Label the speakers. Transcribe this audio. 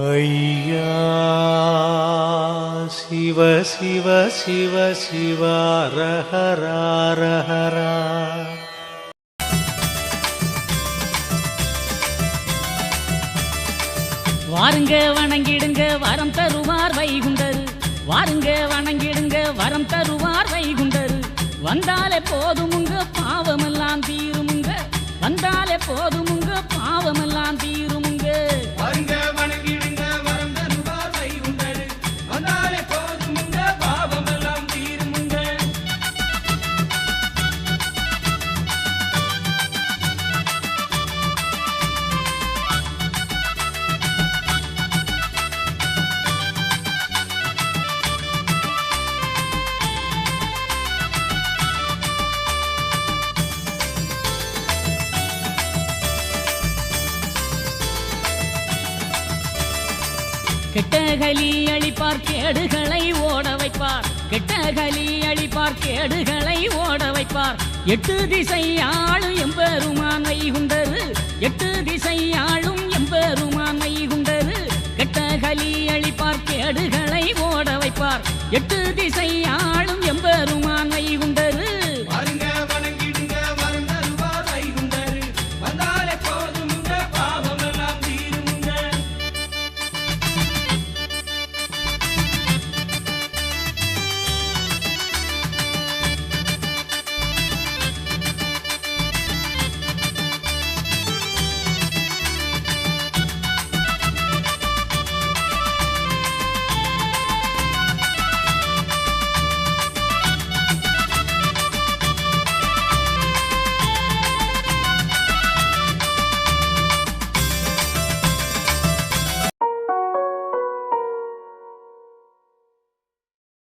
Speaker 1: ஐயா சிவ சிவ சிவ சிவ ரஹரா ரஹரா
Speaker 2: வாருங்க வணங்கிடுங்க வரம் தருவார் வைகுண்டர் வாருங்க வணங்கிடுங்க வரம் தருவார் வைகுண்டர் வந்தாலே போதுமுங்க பாவமெல்லாம் தீருமுங்க வந்தாலே போதுமுங்க
Speaker 3: பாவம்
Speaker 2: கெட்டகலி அழிப்பார் கேடுகளை ஓட வைப்பார். கெட்டகலி அழிப்பார் கேடுகளை ஓட வைப்பார். எட்டு திசை ஆளும் எம்பெருமான் வைகுண்டரு எட்டு திசை ஆளும் எம்பெருமான் வைகுண்டரு கெட்டகலி அழிப்பார் கேடுகளை ஓட வைப்பார். எட்டு திசை ஆளும்